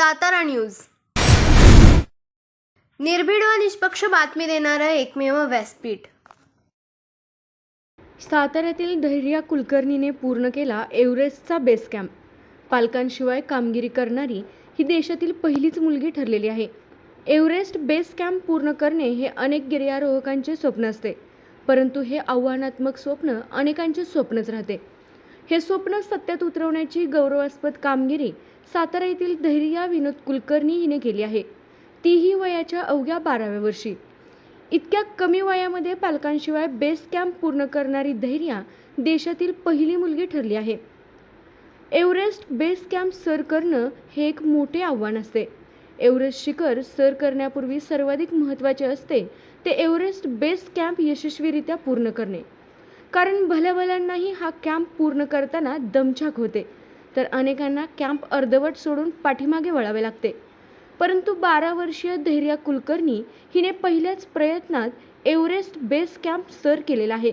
Satara news. निर्भीड व निष्पक्ष बातमी देणारं एकमेव व्यासपीठ. साताऱ्यातील धैर्या कुलकर्णीने पूर्ण केला एव्हरेस्टचा बेस कॅम्प पालकांशिवाय कामगिरी करणारी ही देशातील पहिलीच मुलगी ठरलेली आहे. एव्हरेस्ट बेस कॅम्प पूर्ण करणे हे अनेक गिर्यारोहकांचे स्वप्न असते परंतु हे आव्हानात्मक स्वप्न अनेकांचे स्वप्नच राहते. हे स्वप्न सत्यात उतरवण्याची गौरवास्पद कामगिरी सातारा येथील धैर्या विनोद कुलकर्णी हिने केली आहे. तीही वयाच्या अवघ्या बाराव्या वर्षी. इतक्या कमी वयामध्ये पालकांशिवाय बेस कॅम्प पूर्ण करणारी धैर्या देशातील पहिली मुलगी ठरली आहे. एव्हरेस्ट बेस कॅम्प सर करणं हे एक मोठे आव्हान असते. एव्हरेस्ट शिखर सर करण्यापूर्वी सर्वाधिक महत्त्वाचे असते ते एव्हरेस्ट बेस कॅम्प यशस्वीरित्या पूर्ण करणे. कारण भल्याभल्यांनाही हा कॅम्प पूर्ण करताना दमछाक होते. तर अनेकांना कॅम्प अर्धवट सोडून पाठीमागे वळावे लागते. परंतु बारा वर्षीय धैर्या कुलकर्णी हिने पहिल्याच प्रयत्नात एव्हरेस्ट बेस कॅम्प सर केलेला आहे.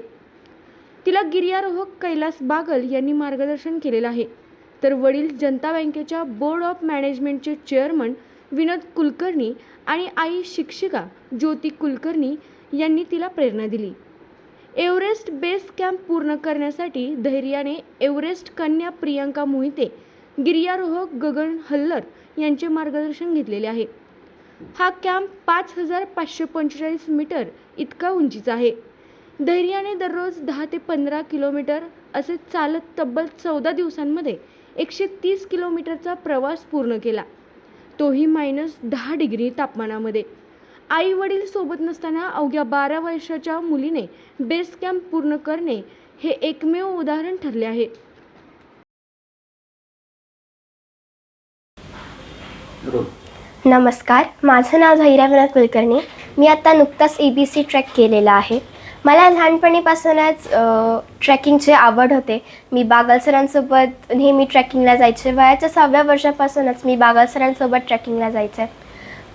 तिला गिर्यारोहक कैलास बागल यांनी मार्गदर्शन केलेलं आहे. तर वडील जनता बँकेच्या बोर्ड ऑफ मॅनेजमेंटचे चेअरमन विनोद कुलकर्णी आणि आई शिक्षिका ज्योती कुलकर्णी यांनी तिला प्रेरणा दिली. एव्हरेस्ट बेस कॅम्प पूर्ण करण्यासाठी धैर्याने एव्हरेस्ट कन्या प्रियंका मोहिते गिर्यारोहक गगन हल्लर यांचे मार्गदर्शन घेतलेले आहे. हा कॅम्प पाच हजार पाचशे पंचेचाळीस मीटर इतका उंचीचा आहे. धैर्याने दररोज दहा ते पंधरा किलोमीटर असे चालत तब्बल चौदा दिवसांमध्ये एकशे तीस किलोमीटरचा प्रवास पूर्ण केला. तोही मायनस दहा डिग्री तापमानामध्ये. आई वडील सोबत नसताना अवघ्या बारा वर्षाच्या मुलीने बेस कॅम्प पूर्ण करणे हे एकमेव उदाहरण ठरले आहे. नमस्कार माझं नाव धैर्या कुलकर्णी. मी आत्ता नुकताच ए बी सी ट्रॅक केलेला आहे. मला लहानपणीपासूनच ट्रॅकिंगचे आवड होते. मी बागल सरांसोबत नेहमी ट्रॅकिंगला जायचे. वयाच्या सहाव्या वर्षापासूनच मी बागल सरांसोबत ट्रॅकिंगला जायचे.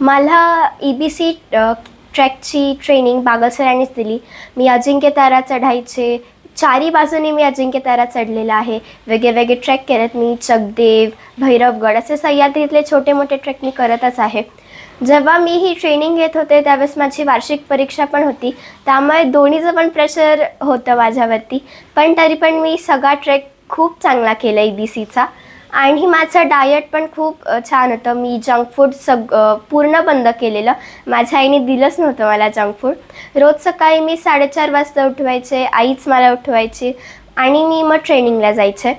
मला ई बी सी ट्रॅकची ट्रेनिंग बागल सरांनीच दिली. मी अजिंक्य तारा चढायचे. चारी बाजूनी मी अजिंक्य तारा चढलेला आहे. वेगळे वेगळे ट्रॅक केलेत मी. चकदेव भैरवगड असे सह्याद्रीतले छोटे मोठे ट्रॅक मी करतच आहे. जेव्हा मी ही ट्रेनिंग घेत होते त्यावेळेस माझी वार्षिक परीक्षा पण होती. त्यामुळे दोन्हीचं पण प्रेशर होतं माझ्यावरती. पण तरी पण मी सगळा ट्रेक खूप चांगला केला ई बी सीचा आणि माझं डायट पण खूप छान होतं. मी जंक फूड सग पूर्ण बंद केलेलं. माझ्या आईने दिलंच नव्हतं मला जंक फूड रोज सकाळी मी साडेचार वाजता उठवायचे आईच मला उठवायची आणि मी मग ट्रेनिंगला जायचे.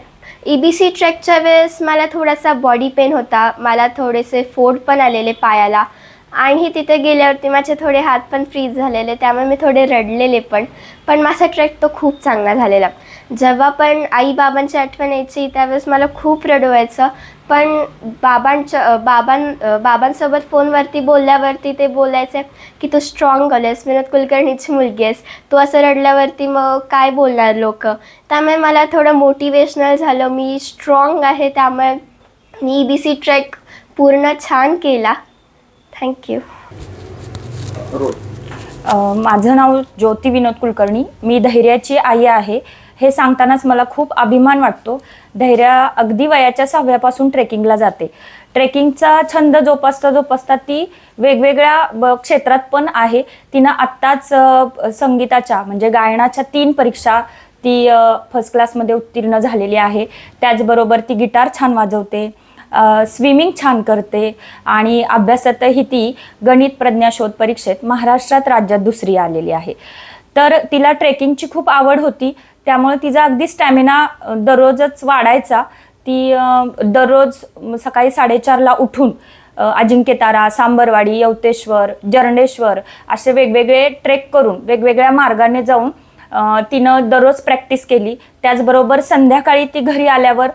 ई बी सी ट्रॅकच्या वेळेस मला थोडासा बॉडी पेन होता. मला थोडेसे फोड पण आलेले पायाला. आणि तिथे गेल्यावरती माझे थोडे हात पण फ्रीज झालेले त्यामुळे मी थोडे रडलेले पण. पण माझा ट्रेक तो खूप चांगला झालेला. जेव्हा पण आई बाबांची आठवण यायची त्यावेळेस मला खूप रडवायचं. पण बाबांच्या बाबां बाबांसोबत फोनवरती बोलल्यावरती ते बोलायचे की तू स्ट्रॉंग आलेस विनोद कुलकर्णीची मुलगी आहेस. तू असं रडल्यावरती मग काय बोलणार लोक? त्यामुळे मला थोडं मोटिवेशनल झालं. मी स्ट्रॉंग आहे त्यामुळे मी ई बी सी ट्रॅक पूर्ण छान केला. थँक्यू माझं नाव ज्योती विनोद कुलकर्णी. मी धैर्याची आई आहे. हे सांगतानाच मला खूप अभिमान वाटतो. धैर्या अगदी वयाच्या सहाव्यापासून ट्रेकिंगला जाते. ट्रेकिंगचा छंद जोपासता जोपासता ती वेगवेगळ्या क्षेत्रात पण आहे. तिनं आत्ताच संगीताच्या म्हणजे गायनाच्या तीन परीक्षा ती फर्स्ट क्लासमध्ये उत्तीर्ण झालेली आहे. त्याचबरोबर ती गिटार छान वाजवते. स्विमिंग छान करते आणि अभ्यासातही ती गणित प्रज्ञाशोध परीक्षेत महाराष्ट्रात राज्यात दुसरी आलेली आहे. तर तिला ट्रेकिंगची खूप आवड होती. त्यामुळे तिचा अगदी स्टॅमिना दररोजच वाढायचा. ती दररोज सकाळी साडेचारला उठून अजिंक्यतारा सांबरवाडी यवतेश्वर जरंडेश्वर असे वेगवेगळे ट्रेक करून वेगवेगळ्या मार्गाने जाऊन तिनं दररोज प्रॅक्टिस केली. त्याचबरोबर संध्याकाळी ती घरी आल्यावर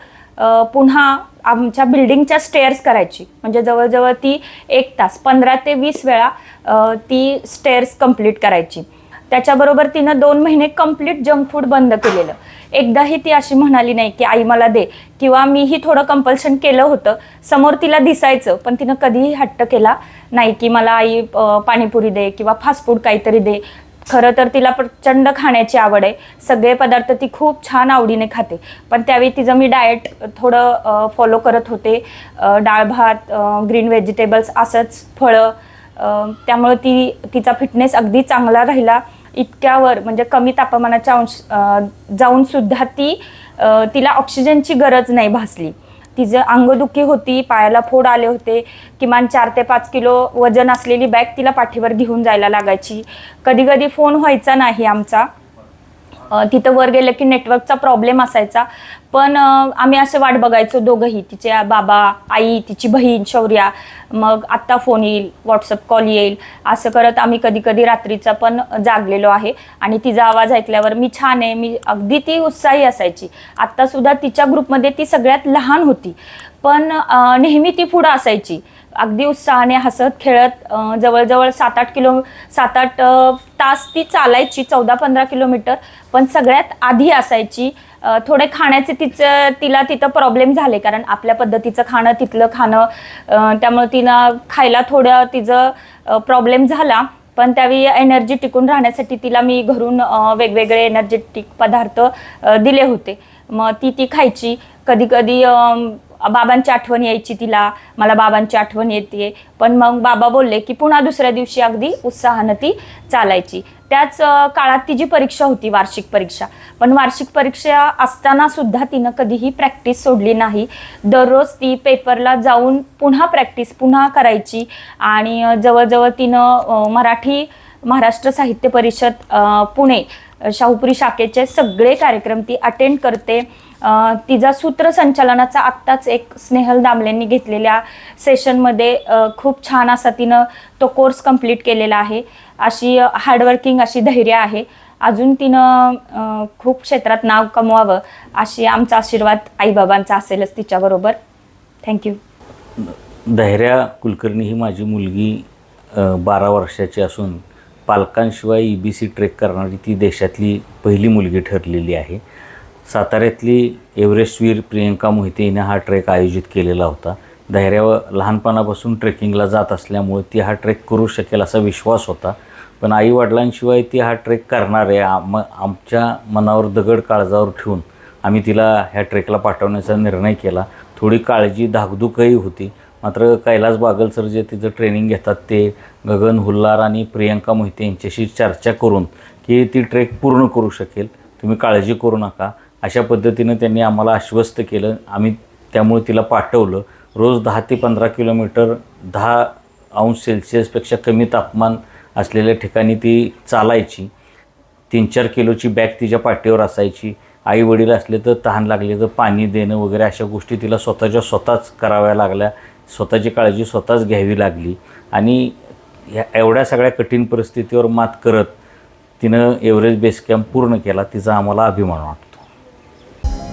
पुन्हा आमच्या बिल्डिंगच्या स्टेअर्स करायची. म्हणजे जवळजवळ ती एक तास पंधरा ते वीस वेळा ती स्टेअर्स कंप्लीट करायची. त्याच्याबरोबर तिनं दोन महिने कंप्लीट जंक फूड बंद केलेलं. एकदाही ती अशी म्हणाली नाही की आई मला दे. किंवा मीही थोडं कंपल्शन केलं होतं. समोर तिला दिसायचं पण तिनं कधीही हट्ट केला नाही की मला आई पाणीपुरी दे किंवा फास्ट फूड काहीतरी दे. खरं तर तिला प्रचंड खाण्याची आवड आहे. सगळे पदार्थ ती खूप छान आवडीने खाते. पण त्यावेळी तिचं मी डाएट थोडं फॉलो करत होते. डाळ भात ग्रीन व्हेजिटेबल्स असंच फळं त्यामुळं ती तिचा फिटनेस अगदी चांगला राहिला. इतक्यावर म्हणजे कमी तापमानाच्या अंश जाऊनसुद्धा जाऊन सुद्धा ती तिला ऑक्सिजनची गरज नाही भासली. तिचं अंगदुखी होती पायाला फोड आले होते. किमान चार ते पाच किलो वजन असलेली बॅग तिला पाठीवर घेऊन जायला लागायची. कधी कधी फोन व्हायचा नाही आमचा. तिथं वर गेलं की नेटवर्कचा प्रॉब्लेम असायचा. पण आम्ही असं वाट बघायचो दोघंही तिचे बाबा आई तिची बहीण शौर्या. मग आत्ता फोन येईल व्हॉट्सअप कॉल येईल. असं करत आम्ही कधी कधी रात्रीचा पण जागलेलो आहे. आणि तिचा आवाज ऐकल्यावर मी छान आहे मी अगदी ती उत्साही असायची. आत्तासुद्धा तिच्या ग्रुपमध्ये ती सगळ्यात लहान होती. पण नेहमी ती पुढं असायची. अगदी उत्साहाने हसत खेळत जवळजवळ सात आठ किलो सात आठ तास ती चालायची चौदा पंधरा किलोमीटर. पण सगळ्यात आधी असायची थोडे खाण्याचे तिचं तिला तिथं प्रॉब्लेम झाले. कारण आपल्या पद्धतीचं खाणं तिथलं खाणं त्यामुळे तिला खायला थोडं तिचं प्रॉब्लेम झाला. पण त्यावेळी एनर्जी टिकून राहण्यासाठी तिला मी घरून वेगवेगळे एनर्जेटिक पदार्थ दिले होते. मग ती ती खायची. कधी कधी बाबांची आठवण यायची तिला मला बाबांची आठवण येते. पण मग बाबा बोलले की पुन्हा दुसऱ्या दिवशी अगदी उत्साहानं ती चालायची. त्याच काळात काळात तिची परीक्षा होती वार्षिक परीक्षा. पण वार्षिक परीक्षा असताना सुद्धा तिनं कधीही प्रॅक्टिस सोडली नाही. दररोज ती पेपरला जाऊन पुन्हा प्रॅक्टिस पुन्हा करायची. आणि जवळजवळ तिनं मराठी महाराष्ट्र साहित्य परिषद पुणे शाहूपुरी शाखेचे सगळे कार्यक्रम ती अटेंड करते. तिचा सूत्रसंचालनाचा आत्ताच एक स्नेहल दामलेंनी घेतलेल्या सेशनमध्ये खूप छान असा तिनं तो कोर्स कंप्लीट केलेला आहे. अशी हार्डवर्किंग अशी धैर्य आहे. अजून तिनं खूप क्षेत्रात नाव कमवावं अशी आमचा आशीर्वाद आईबाबांचा असेलच तिच्याबरोबर. थँक्यू धैर्या कुलकर्णी ही माझी मुलगी बारा वर्षाची असून पालकांशिवाय ई बी सी ट्रेक करणारी ती देशातली पहिली मुलगी ठरलेली आहे. साताऱ्यातली एव्हरेस्टवीर प्रियंका मोहिते हिने हा ट्रेक आयोजित केलेला होता. धैर्यावर लहानपणापासून ट्रेकिंगला जात असल्यामुळे ती हा ट्रेक करू शकेल असा विश्वास होता. पण आईवडिलांशिवाय ती हा ट्रेक करणार आहे आम आमच्या मनावर दगड काळजावर ठेवून आम्ही तिला ह्या ट्रेकला पाठवण्याचा निर्णय केला. थोडी काळजी धाकधूकही होती. मात्र कैलास बागल सर जे तिचं ट्रेनिंग घेतात ते गगन हुल्लार आणि प्रियंका मोहिते यांच्याशी चर्चा करून की ती ट्रेक पूर्ण करू शकेल. तुम्ही काळजी करू नका. अशा पद्धतीनं त्यांनी आम्हाला आश्वस्त केलं. आम्ही त्यामुळे तिला पाठवलं. रोज दहा ते पंधरा किलोमीटर दहा अंश सेल्सिअसपेक्षा कमी तापमान असलेल्या ठिकाणी ती चालायची. तीन चार किलोची बॅग तिच्या पाठीवर असायची. आई वडील असले तर तहान लागले तर पाणी देणं वगैरे अशा गोष्टी तिला स्वतःच्या स्वतःच कराव्या लागल्या. स्वतःची काळजी स्वतःच घ्यावी लागली. आणि ह्या एवढ्या सगळ्या कठीण परिस्थितीवर मात करत तिनं एव्हरेज बेस कॅम्प पूर्ण केला. तिचा आम्हाला अभिमान वाटतो.